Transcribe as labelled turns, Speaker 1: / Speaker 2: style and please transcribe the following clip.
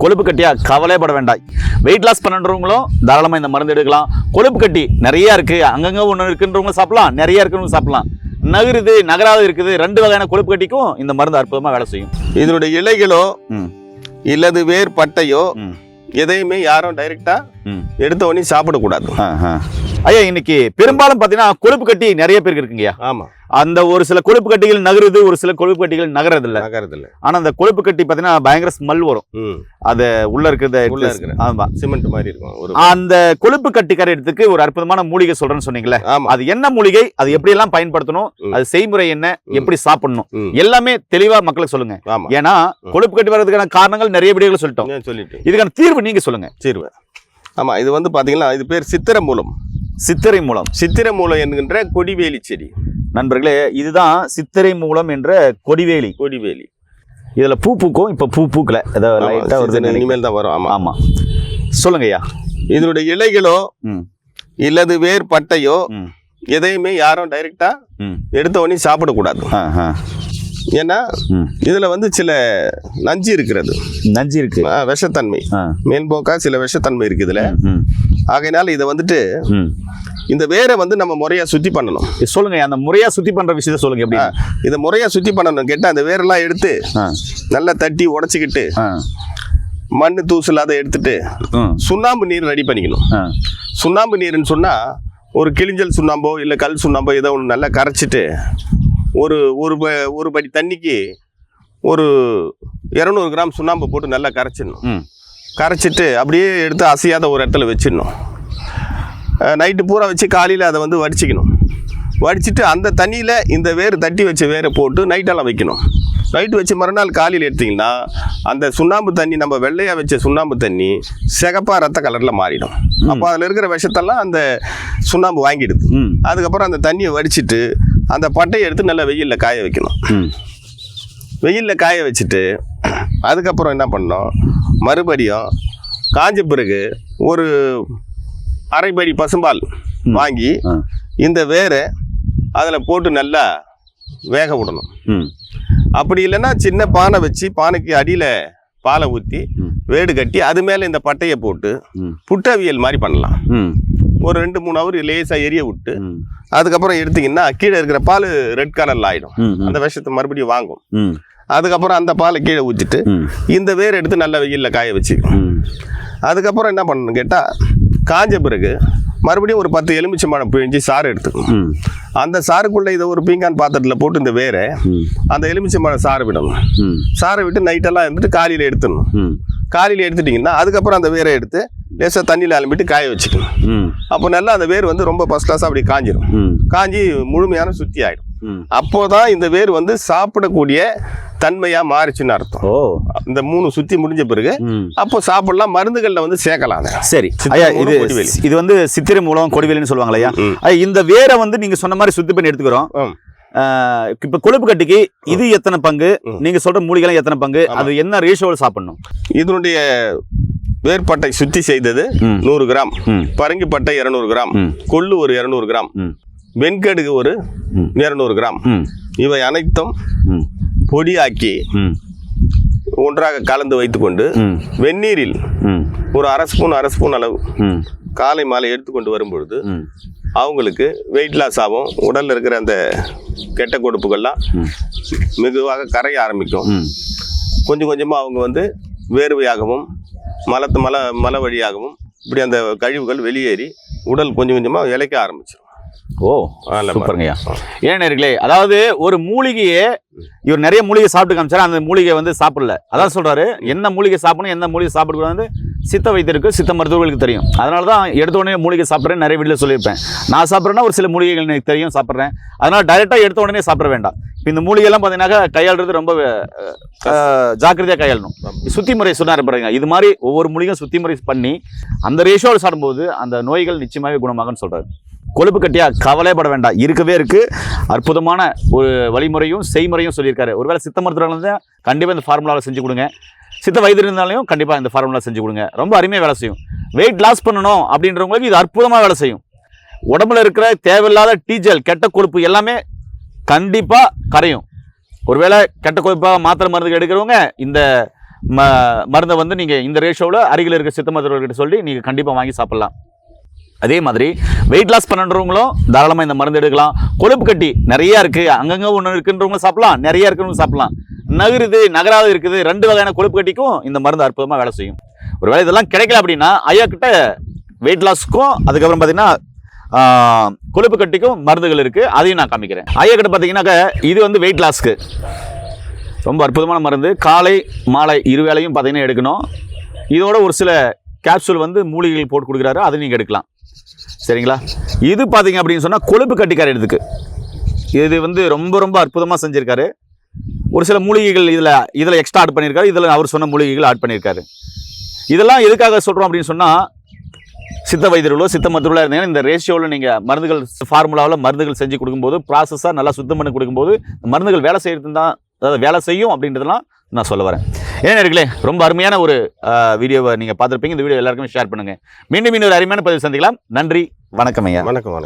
Speaker 1: கொழுப்பு கட்டியா கவலைப்பட வேண்டாம். வெயிட் லாஸ் பண்ணுறவங்களும் தாராளமாக இந்த மருந்து எடுக்கலாம். கொழுப்பு கட்டி நிறைய இருக்கு. அங்கங்க ஒன்று இருக்குன்றவங்களும் சாப்பிடலாம். நிறைய இருக்குன்னு சாப்பிடலாம். நகருது நகராது இருக்குது. ரெண்டு வகையான கொழுப்பு கட்டிக்கும் இந்த மருந்து அற்புதமாக வேலை செய்யும்.
Speaker 2: இதனுடைய இலைகளோ
Speaker 1: ம்.
Speaker 2: இல்லது வேர் பட்டையோ எதையுமே யாரும் டைரக்டா எடுத்த உடனே சாப்பிடக்கூடாது.
Speaker 1: ஐயா இன்னைக்கு பெரும்பாலும் பார்த்தீங்கன்னா கொழுப்பு கட்டி நிறைய பேருக்கு இருக்குங்கய்யா.
Speaker 2: ஆமா.
Speaker 1: அந்த ஒரு சில கொழுப்பு கட்டிகள் நகருது ஒரு சில கொழுப்பு கட்டிகள் நகரது இல்ல
Speaker 2: நகரத்துல
Speaker 1: ஆனா அந்த கொழுப்பு கட்டி பார்த்தீங்கன்னா பயங்கர ஸ்மெல் வரும். அது உள்ள இருக்கிறத
Speaker 2: உள்ள இருக்கிற. சிமெண்ட் மாதிரி இருக்கும்
Speaker 1: அந்த கொழுப்பு கட்டி கரையிறதுக்கு ஒரு அற்புதமான மூலிகை சொல்றேன்னு சொன்னீங்களே. அது என்ன மூலிகை? அது எப்படி எல்லாம் பயன்படுத்தணும். அது செய்முறை என்ன? எப்படி சாப்பிடணும். எல்லாமே தெளிவா மக்களுக்கு சொல்லுங்க. ஏன்னா கொழுப்பு கட்டி வர்றதுக்கான காரணங்கள் நிறைய விடியோகள் சொல்லிட்டோம்.
Speaker 2: சொல்லிட்டு
Speaker 1: இதுக்கான தீர்வு நீங்க சொல்லுங்க.
Speaker 2: சீருவேன் ஆமா இது வந்து பாத்தீங்கன்னா இது பேர் சித்திர மூலம்.
Speaker 1: சித்திரை மூலம்.
Speaker 2: சித்திர மூலம் என்கின்ற கொடிவேலி செடி.
Speaker 1: நண்பர்களே இதுதான் சித்திரை மூலம் என்ற கொடிவேலி.
Speaker 2: கொடிவேலி.
Speaker 1: இதுல பூ பூக்கும் இப்ப பூ பூக்கல. ஏதோ வருது
Speaker 2: இனிமேல் தான் வரும். ஆமா.
Speaker 1: ஆமா. சொல்லுங்க ஐயா.
Speaker 2: இதனுடைய இலைகளோ இல்லது வேர் பட்டையோ எதையுமே யாரும் டைரக்டா
Speaker 1: ம்.
Speaker 2: எடுத்த உடனே சாப்பிடக்கூடாது. ஏன்னா இதுல வந்து சில நஞ்சு இருக்கிறது.
Speaker 1: நஞ்சு இருக்கு.
Speaker 2: விஷத்தன்மை. மேல்போக்கா சில விஷத்தன்மை இருக்குது இதுல. ஆகையினால இதை வந்துட்டு இந்த வேரை வந்து நம்ம முறையா சுத்தி பண்ணணும்.
Speaker 1: சொல்லுங்க அந்த முறையா சுத்தி பண்ற விஷயத்த சொல்லுங்க எப்படி?
Speaker 2: இதை முறையா சுத்தி பண்ணணும் கேட்டா அந்த வேரெல்லாம் எடுத்து நல்லா தட்டி உடைச்சிக்கிட்டு
Speaker 1: ஆ.
Speaker 2: மண்ணு தூசல் அதை எடுத்துட்டு சுண்ணாம்பு நீர் ரெடி பண்ணிக்கணும். சுண்ணாம்பு நீர்னு சொன்னா ஒரு கிளிஞ்சல் சுண்ணாம்போ இல்லை கல் சுண்ணாம்போ ஏதோ ஒன்று நல்லா கரைச்சிட்டு ஒரு ஒரு ப- ஒரு படி தண்ணிக்கு ஒரு இரநூறு கிராம் சுண்ணாம்பு போட்டு நல்லா கரைச்சிடணும். கரைச்சிட்டு அப்படியே எடுத்து அசையாத ஒரு இடத்துல வச்சிடணும். நைட்டு பூரா வச்சு காலையில் அதை வந்து வடிச்சிக்கணும். வடிச்சிட்டு அந்த தண்ணியில் இந்த வேர் தட்டி வச்ச வேரை போட்டு நைட்டெல்லாம் வைக்கணும். நைட்டு வச்சு மறுநாள் காலையில் எடுத்தீங்கன்னா அந்த சுண்ணாம்பு தண்ணி நம்ம வெள்ளையாக வச்ச சுண்ணாம்பு தண்ணி சிகப்பா ரத்த கலரில் மாறிடும். அப்போ அதில் இருக்கிற விஷத்தெல்லாம் அந்த சுண்ணாம்பு வாங்கிடுது. அதுக்கப்புறம் அந்த தண்ணியை வடிச்சிட்டு அந்த பட்டையை எடுத்து நல்லா வெயிலில் காய வைக்கணும். வெயிலில் காய வச்சுட்டு அதுக்கப்புறம் என்ன பண்ணோம் மறுபடியும் காஞ்ச பிறகு ஒரு அரைப்படி பசும்பால் வாங்கி. இந்த வேரை அதில் போட்டு நல்லா வேக விடணும். அப்படி இல்லைன்னா சின்ன பானை வச்சு பானைக்கு அடியில் பாலை ஊற்றி. வேடு கட்டி அது மேலே இந்த பட்டையை போட்டு புட்டவியல் மாதிரி பண்ணலாம். ஒரு ரெண்டு மூணு ஹவர் லேசாக எரிய விட்டு அதுக்கப்புறம் எடுத்தீங்கன்னா கீழே இருக்கிற பால் ரெட் கலரில் ஆகிடும் அந்த விஷத்தை மறுபடியும் வாங்கும். அதுக்கப்புறம் அந்த பாலை கீழே ஊற்றிட்டு இந்த வேர் எடுத்து நல்லா வெயிலில் காய வச்சு அதுக்கப்புறம் என்ன பண்ணணும் கேட்டால் காஞ்ச பிறகு மறுபடியும் ஒரு பத்து எலுமிச்சை மழை பிழிஞ்சு சாறு எடுத்துக்கணும். அந்த சாருக்குள்ளே இதை ஒரு பீங்கான் பாத்திரத்தில் போட்டு இந்த வேரை அந்த எலுமிச்சை மழை சாறு விடணும். சாறை விட்டு நைட்டெல்லாம் இருந்துட்டு காலையில் எடுத்துடணும். காலையில் எடுத்துட்டிங்கன்னா அதுக்கப்புறம் அந்த வேரை எடுத்து லேசாக தண்ணியில் அலம்பிட்டு காய வச்சுக்கணும். அப்போ நல்லா அந்த வேர் வந்து ரொம்ப ஃபஸ்ட் கிளாஸாக அப்படி காஞ்சிரும்.
Speaker 1: ம்.
Speaker 2: காஞ்சி முழுமையான சுத்தி ஆகிடும்
Speaker 1: ம்.
Speaker 2: அப்போதான் இந்த வேர் வந்து சாப்பிடக்கூடிய தன்மையாக மாறிச்சுன்னு அர்த்தம்.
Speaker 1: ஓ.
Speaker 2: இந்த மூணு சுற்றி முடிஞ்ச பிறகு அப்போ சாப்பிடலாம் மருந்துகளில் வந்து சேர்க்கலாம்
Speaker 1: சரி. ஐயா இது. இது வந்து சித்திரை மூலம் கொடிவேலின்னு சொல்லுவாங்களா ஐயா? இந்த வேரை வந்து நீங்க சொன்ன மாதிரி சுத்தி பண்ணி எடுத்துக்கிறோம். இப்ப கொழுப்பு கட்டிக்கு இது எத்தனை பங்கு. நீங்க சொல்ற மூலிகைலாம் எத்தனை பங்கு. அது என்ன ரேஷியோவில் சாப்பிடணும்?
Speaker 2: இதனுடைய வேர்பட்டை சுத்தி செய்தது. நூறு கிராம்
Speaker 1: ம்.
Speaker 2: பரங்கி பட்டை இரநூறு கிராம். கொள்ளு ஒரு இரநூறு கிராம் வெண்கடுகு ஒரு. இரநூறு கிராம். இவை அனைத்தும் பொடியாக்கி ஒன்றாக கலந்து வைத்துக்கொண்டு வெந்நீரில் ஒரு அரை ஸ்பூன் அரை ஸ்பூன் அளவு காலை மாலை எடுத்துக்கொண்டு வரும்பொழுது அவங்களுக்கு வெயிட் லாஸ் ஆகும். உடலில் இருக்கிற அந்த கெட்ட கொழுப்புகள்லாம்
Speaker 1: ம்.
Speaker 2: மெதுவாக கரைய ஆரம்பிக்கும். கொஞ்சம் கொஞ்சமாக அவங்க வந்து வேர்வையாகவும் மலத்து மல மல வழியாகவும் இப்படி அந்த கழிவுகள் வெளியேறி உடல் கொஞ்சம் கொஞ்சமாக இழைக்க ஆரம்பிச்சிடும்
Speaker 1: ஓ சூப்பருங்கய்யா. ஏன் நேர்களே அதாவது ஒரு மூலிகையே இவர் நிறைய மூலிகை சாப்பிட்டு காமிச்சாரு அந்த மூலிகை வந்து சாப்பிடல. அதான் சொல்றாரு என்ன மூலிகை சாப்பிடணும் என்ன மூலிகை சாப்பிடக்கூடாது சித்த வைத்தியருக்கு சித்த மருத்துவர்களுக்கு தெரியும். அதனால தான் எடுத்த உடனே மூலிகை சாப்பிட்றேன் நிறைய வீட்டில் சொல்லியிருப்பேன். நான் சாப்பிட்றேன்னா ஒரு சில மூலிகைகள் எனக்கு தெரியும் சாப்பிட்றேன். அதனால டைரெக்டாக எடுத்த உடனே சாப்பிட வேண்டாம். இப்போ இந்த மூலிகைலாம் பார்த்தீங்கன்னாக்கா கையாளுறது ரொம்ப ஜாக்கிரதையாக கையாளணும். சுத்தி முறை சொன்னார் பாருங்க. இது மாதிரி ஒவ்வொரு மூலிகையும் சுத்தி முறை பண்ணி அந்த ரேஷியோவில் சாப்பிடும்போது அந்த நோய்கள் நிச்சயமாகவே குணமாகும்னு சொல்றாரு. கொழுப்பு கட்டியா கவலைப்பட வேண்டாம். இருக்கவே இருக்கு. அற்புதமான ஒரு வழிமுறையும் செய்முறையும் சொல்லியிருக்காரு. ஒருவேளை சித்த மருத்துவர்கள் இருந்தால் கண்டிப்பாக இந்த ஃபார்முலாவில் செஞ்சு கொடுங்க. சித்த வைத்தியர் இருந்தாலையும் கண்டிப்பாக இந்த ஃபார்முலா செஞ்சு கொடுங்க. ரொம்ப அருமையாக வேலை செய்யும். வெயிட் லாஸ் பண்ணணும் அப்படின்றவங்களுக்கு இது அற்புதமாக வேலை செய்யும். உடம்புல இருக்கிற தேவையில்லாத டீஜல் கெட்ட கொழுப்பு எல்லாமே கண்டிப்பாக கரையும். ஒருவேளை கெட்ட கொழுப்பாக மாத்திரை மருந்துக்கு எடுக்கிறவங்க இந்த ம மருந்தை வந்து நீங்கள் இந்த ரேஷோவில் அருகில் இருக்க சித்த மருத்துவர்கிட்ட சொல்லி நீங்கள் கண்டிப்பாக வாங்கி சாப்பிட்லாம். அதே மாதிரி வெயிட் லாஸ் பண்ணுறவங்களும் தாராளமாக இந்த மருந்து எடுக்கலாம். கொழுப்பு கட்டி நிறையா இருக்குது அங்கங்கே ஒன்று இருக்குன்றவங்க சாப்பிட்லாம். நிறைய இருக்குன்னு சாப்பிட்லாம். நகருது நகராது இருக்குது. ரெண்டு வகையான கொழுப்பு கட்டிக்கும் இந்த மருந்து அற்புதமாக வேலை செய்யும். ஒருவேளை இதெல்லாம் கிடைக்கல அப்படின்னா ஐயா கிட்ட வெயிட் லாஸ்க்கும் அதுக்கப்புறம் பார்த்தீங்கன்னா கொழுப்பு கட்டிக்கும் மருந்துகள் இருக்குது அதையும் நான் காமிக்கிறேன். ஐயா கிட்ட பார்த்தீங்கன்னாக்க இது வந்து வெயிட் லாஸ்க்கு ரொம்ப அற்புதமான மருந்து. காலை மாலை இரு வேலையும் பார்த்தீங்கன்னா எடுக்கணும். இதோட ஒரு சில கேப்சூல் வந்து மூலிகைகள் போட்டு கொடுக்குறாரு அதை நீங்கள் எடுக்கலாம். சரிங்களா? இது பார்த்தீங்க அப்படின்னு சொன்னால் கொழுப்பு கட்டிக்கார இதுக்கு இது வந்து ரொம்ப ரொம்ப அற்புதமாக செஞ்சுருக்காரு. ஒரு சில மூலிகைகள் இதில் இதில் எக்ஸ்ட்ரா ஆட் பண்ணியிருக்காரு இதில் அவர் சொன்ன மூலிகைகள் ஆட் பண்ணியிருக்காரு இதெல்லாம் எதுக்காக சொல்கிறோம் அப்படின்னு சொன்னால் சித்த வைத்தியர்களோ சித்த மருத்துவர்களோ இருந்தீங்கன்னா இந்த ரேஷியோவில் நீங்கள் மருந்துகள் ஃபார்முலாவில் மருந்துகள் செஞ்சு கொடுக்கும்போது ப்ராசஸாக நல்லா சுத்தம் பண்ணி கொடுக்கும்போது மருந்துகள் வேலை செய்கிறது தான் அதாவது வேலை செய்யும் அப்படின்றதெல்லாம் நான் சொல்ல வரேன். ஏன் இருக்கலே ரொம்ப அருமையான ஒரு வீடியோவை நீங்கள் பார்த்துருப்பீங்க. இந்த வீடியோ எல்லாருக்குமே ஷேர் பண்ணுங்கள் மீண்டும் மீண்டும் ஒரு அருமையான பதிவு சந்திக்கலாம். நன்றி. வணக்கம் ஐயா.
Speaker 2: வணக்கம் வணக்கம்.